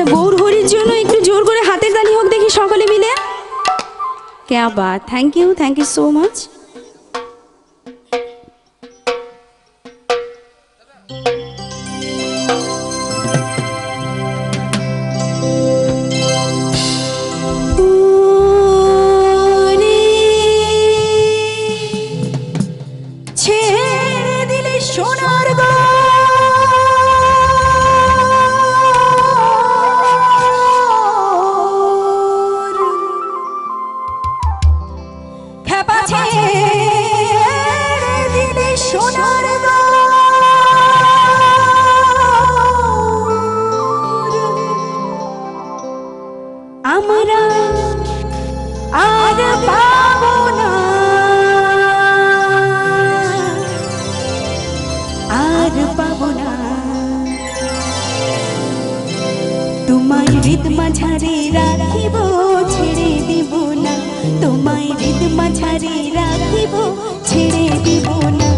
আচ্ছা গৌর হরির জন্য একটু জোর করে হাতের তালি হোক দেখি সকলে মিলে। ক্যা Baat thank you thank you so much সোনার খেপা ছেড়ে দিলে সোনার আমরা আর পাবো না। হৃদ মাঝারে রাখিব ছেড়ে দিব না। তোমায় হৃদ মাঝারে রাখিব ছেড়ে দিব না।